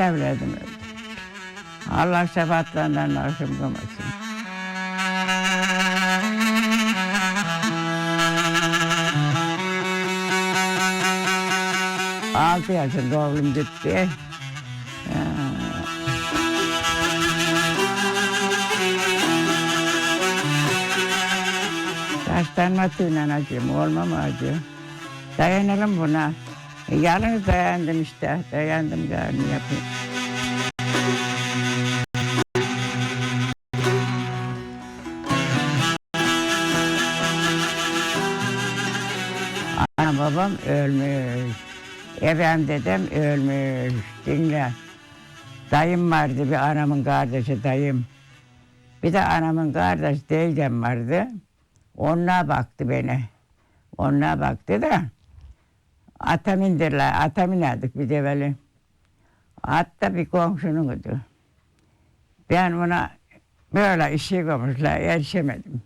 evladım öldü. Allah şefaatlerden mahrum kılmasın. Altı yaşında oğlum gitti. Taştan matıyla acım, olmam acı. Dayanalım buna. E, Yalnız dayandım işte, dayandım gari yapayım. Ana babam ölmüş. Efem dedem ölmüş. Dinle. Dayım vardı bir anamın kardeşi dayım. Bir de anamın kardeşi teyzem vardı. Onunla baktı beni. Onunla baktı da. Atam indirler. Atam inerdik bir de böyle. At da bir komşunundu. Ben ona böyle işi koymuşlar. Erişemedim.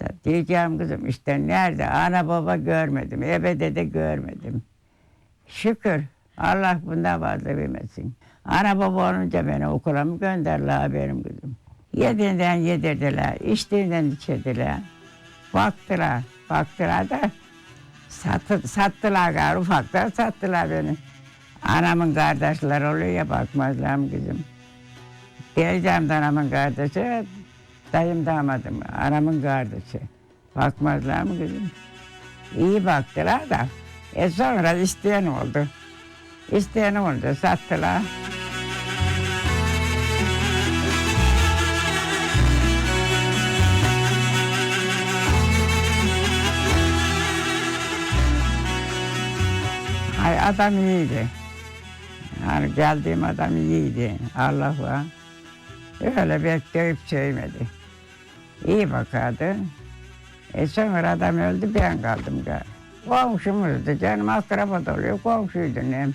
Da diyeceğim kızım işte nerede? Ana baba görmedim. Ebede de görmedim. Şükür. Allah bundan fazla bilmesin. Ana baba olunca beni okula mı gönderdiler benim kızım. Yediğinden yedirdiler, içtiğinden içirdiler. Baktılar, baktılar da sattı, sattılar gari ufaktan sattılar beni. Anamın kardeşleri oluyor ya bakmazlar mı kızım. Teyzem de anamın kardeşi, dayım damadım, anamın kardeşi. Bakmazlar mı kızım? İyi baktılar da. E sonra isteyen oldu. İsteyen oldu, sattılar. Adam iyiydi. Yani geldiğim adam iyiydi. Allah var. Öyle bekleyip söylemedi. İyi bakardı. E sonra adam öldü ben kaldım galiba. Komşumuzdu canım akraba da komşuydu nem.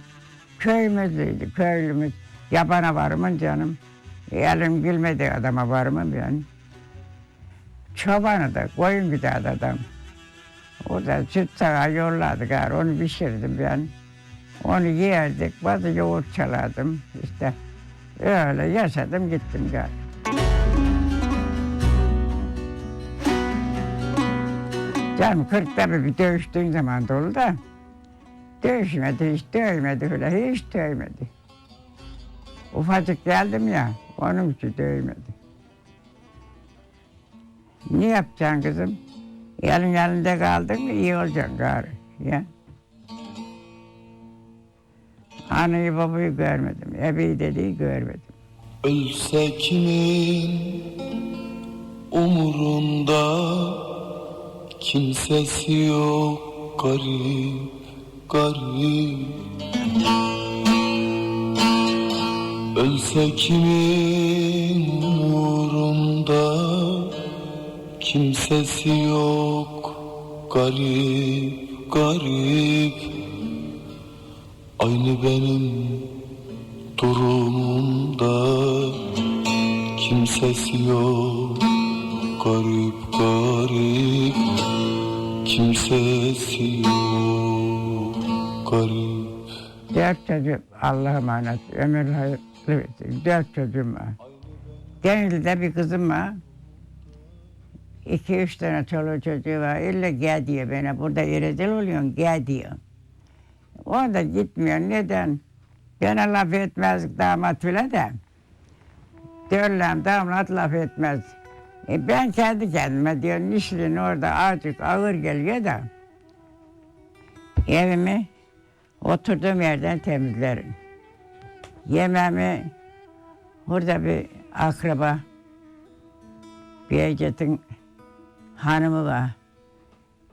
Köyümüzdeydi köylümüz. Yabana var mı canım? Elim bilmedi adama var mı ben? Çobanı da koyun giderdi adam. O da süt sağa yolladı gari onu pişirdim ben. Onu yerdik, bazı yoğurt çalardım işte. Öyle yaşadım gittim gari. Canım kırkta bir dövüştüğün zaman dolu da. Dövüşmedi, hiç dövmedi öyle, hiç dövmedi. Ufacık geldim ya, onun için dövmedi. Ne yapacaksın kızım? Elin elinde kaldın mı iyi olacaksın gari. Ya. Anayı babayı görmedim, ebeyi dediği görmedim. Ölse kimin umurunda? Kimsesi yok garip garip. Ölse kimin umurunda? Kimsesi yok garip garip Aynı benim durumumda Kimsesi yok garip garip Kimsesi yok garip Dört çocuğum Allah'a emanet, ömür hayırlı versin. Dört çocuğum var. Denizli'de bir kızım var. İki üç tane çoluğu çocuğu var. İlle gel diyor bana. Burada rezil oluyorsun gel diyor. O da gitmiyor. Neden? Bana laf etmez damat bile de. Diyorlar damat laf etmez. E ben kendi kendime diyor Nişli'nin orada azıcık ağır geliyor da. Evimi oturduğum yerden temizlerim. Yemeğimi burada bir akraba bir Ecet'in hanımı var.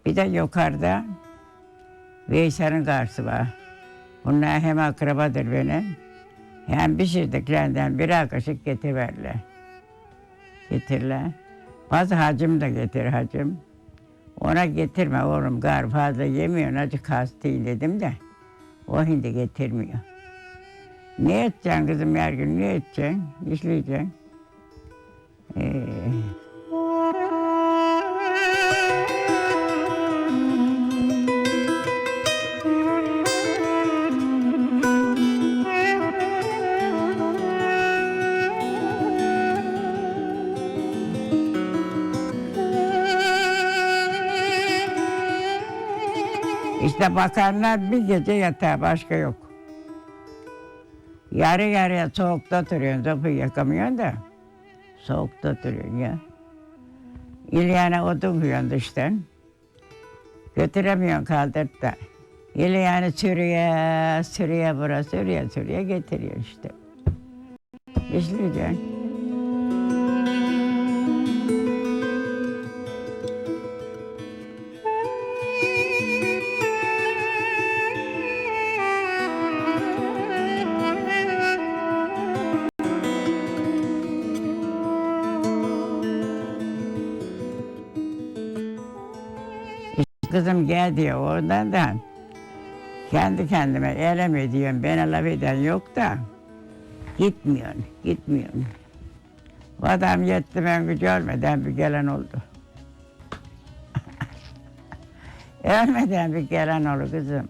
Bir de yukarıda Veysel'in karısı var. Bunlar hem akrabadır benim. Hem pişirdiklerinden birer kaşık getiriverler. Getirler. Bazı hacım da getir hacım. Ona getirme oğlum gar fazla yemiyorsun acı kastayım dedim de. O hindi getirmiyor. Ne edeceksin kızım her gün ne edeceksin? İşleyeceksin. Ee, İşte bakanlar bir gece yatağı başka yok. Yarı yarıya soğukta oturuyorsun, sobayı yakamıyorsun da. Soğukta oturuyorsun ya. İlyana odun koyuyorsun dıştan. Götüremiyorsun kaldırıp da. İlyanı sürüye, sürüye bura, sürüye, sürüye getiriyor işte. İşleyeceksin. Kızım gel diyor oradan da. Kendi kendime elem ediyorum. Bana laf yok da. Gitmiyorsun, gitmiyorsun. O adam yetti ben gücü ölmeden bir gelen oldu. ölmeden bir gelen oldu kızım.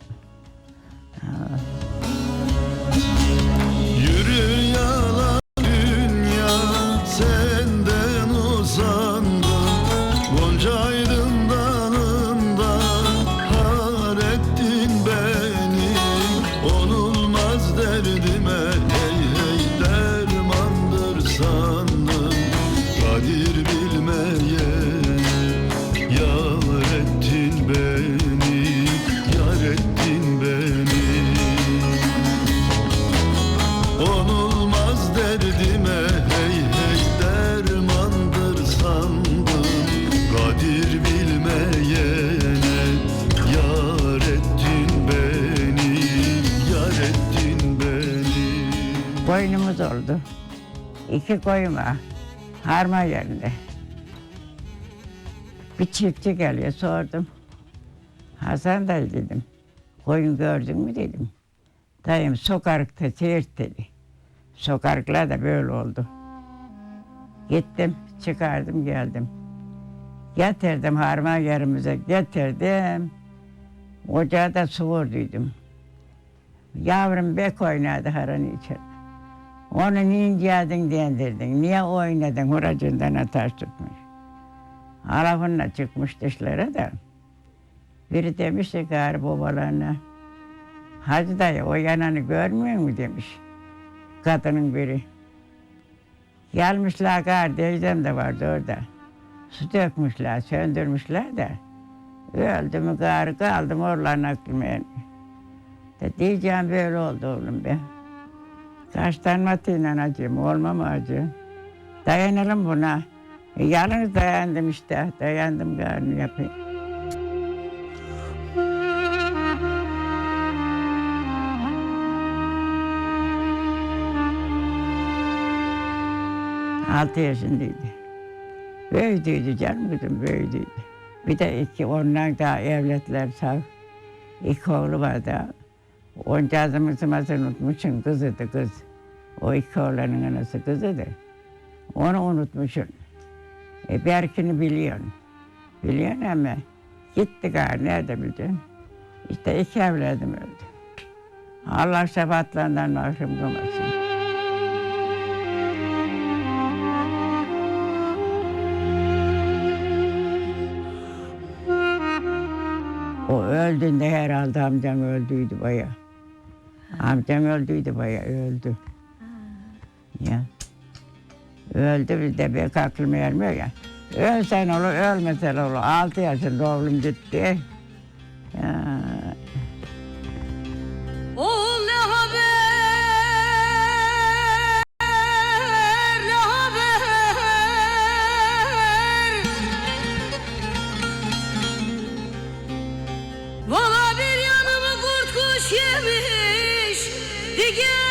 Koyun var. Harma yerinde. Bir çiftçi geliyor sordum. Hasan dayı dedim. Koyun gördün mü dedim. Dayım sokakta seyir dedi. Sokaklar da böyle oldu. Gittim çıkardım geldim. Getirdim harman yerimize getirdim. Ocağa da su vurduydum. Yavrum bek oynadı haranı içeri. Onu niye geldin dendirdin? Niye oynadın? Huracından ateş tutmuş. Alafunla çıkmış dışlara da. Biri demiş ki gari babalarına. Hacı dayı o yananı görmüyor mu demiş. Kadının biri. Gelmişler gari teyzem de vardı orada. Su dökmüşler, söndürmüşler de. Öldü mü gari kaldım oraların aklıma. ermiyor. De diyeceğim böyle oldu oğlum be. Kaçtan matiyle acım, olmam acı. Dayanalım buna. E, yalnız dayandım işte, dayandım gari yapayım. Altı yaşındaydı. Büyüdüydü canım kızım, büyüdüydü. Bir de iki, ondan daha evletler sağ. İki oğlu var daha. Onca azımızı unutmuşsun kızıydı kız. O iki oğlanın anası kızıydı. Onu unutmuşsun. E Berkin'i biliyorsun. Biliyorsun ama gitti gari nerede bileceksin? İşte iki evladım öldü. Allah şefaatlerden mahrum kılmasın. O öldüğünde herhalde amcam öldüydü baya. Amcam öldüydü baya öldü. Ya. Öldü bir de pek aklım ermiyor ya. Ölsen olur, ölmesen olur. Altı yaşında oğlum gitti. Ya. Haber, haber Valla bir yanımı kurt yemiş diger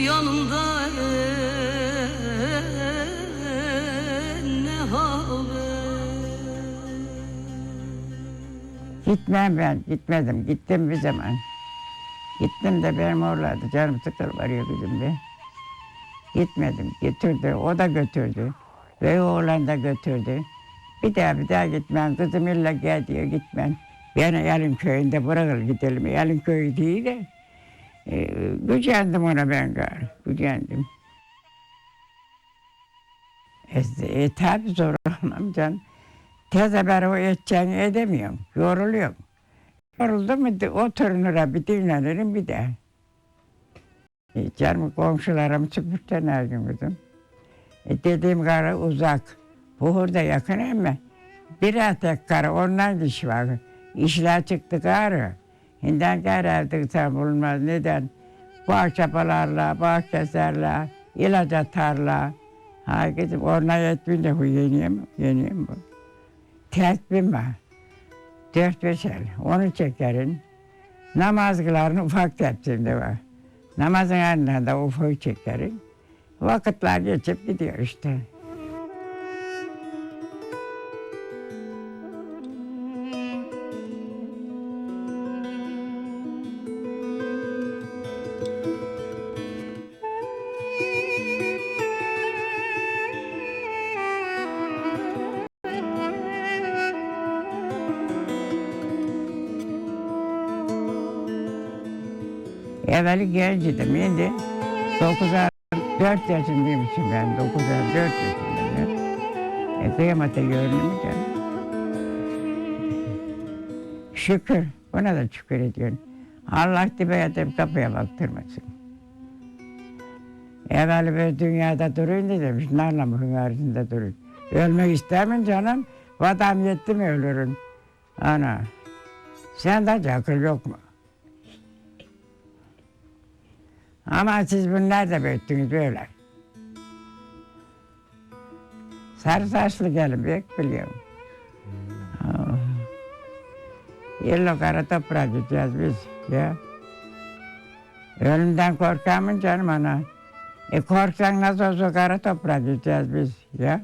yanımda ne haber Gitmem ben, gitmedim. Gittim bir zaman. Gittim de benim oralarda canım sıkıl varıyor dedim be. Gitmedim. Götürdü. O da götürdü. Ve oğlan da götürdü. Bir daha bir daha gitmem. Kızım illa gel diyor gitmem. Beni Yalın köyünde bırakır gidelim. Yalın köyü değil de. E, gücendim ona ben gari. Gücendim. E, e tabi zor olmam can. Teze ben o edeceğini edemiyorum. Yoruluyorum. Yoruldum mu de- oturunura bir dinlenirim bir daha. E, canım komşularım çıkmıştan her gün kızım. E, dediğim karı uzak. Buhur da yakın ama bir tek karı ondan iş var. İşler çıktı karı. Hinden karı evde sen bulunmaz. Neden? Bağ çapalarla, bağ keserler, ilaç atarlar. Ha gidip ona yetmeyince bu yeniyem, yeniyem bu. Tesbih var. Dört beş el. Onu çekerin. Namaz kıların ufak tepsinde var. Namazın yanında da ufak çekerin. Vakitler geçip gidiyor işte. Evveli genciydim. Şimdi 9'a 4 yaşındaymışım ben. 9'a 4 yaşındayım. E, kıyamete görünümü canım. Şükür. Buna da şükür ediyorum. Allah dibe yatıp kapıya baktırmasın. Evvel böyle dünyada durayım da demiş. Narlamın karşısında durayım. Ölmek istemem canım. Vadam yetti mi ölürüm. Ana. Sende akıl yok mu? Ama siz bunu nerede büyüttünüz böyle? Sarı saçlı gelin büyük biliyorum. Oh. Yıllık kara toprağa gideceğiz biz ya. Ölümden korkar mı canım ana? E korksan nasıl olsa kara toprağa gideceğiz biz ya.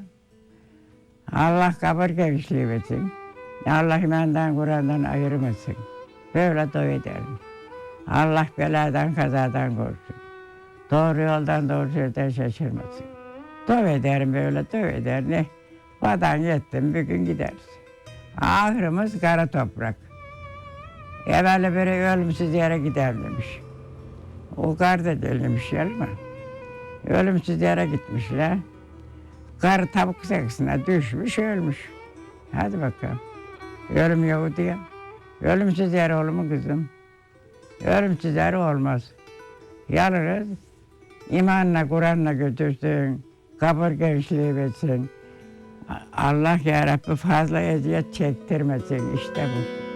Allah kabır genişliği versin. Allah imenden Kur'an'dan ayırmasın. Böyle dua ederim. Allah beladan kazadan korusun. Doğru yoldan doğru sözden şaşırmasın. Dua ederim böyle dua eder ne? Vadan yettim bir gün gideriz. Ahırımız kara toprak. Evvela biri ölümsüz yere gider demiş. O kar da delirmiş yer mi? Ölümsüz yere gitmişler. Kar tavuk seksine düşmüş ölmüş. Hadi bakalım. Ölüm yok diye. Ölümsüz yer olur mu kızım? Ölümsüz yer olmaz. Yalnız imanla, Kur'an'la götürsün. Kabir gençliği versin. Allah ya Rabbi fazla eziyet çektirmesin işte bu.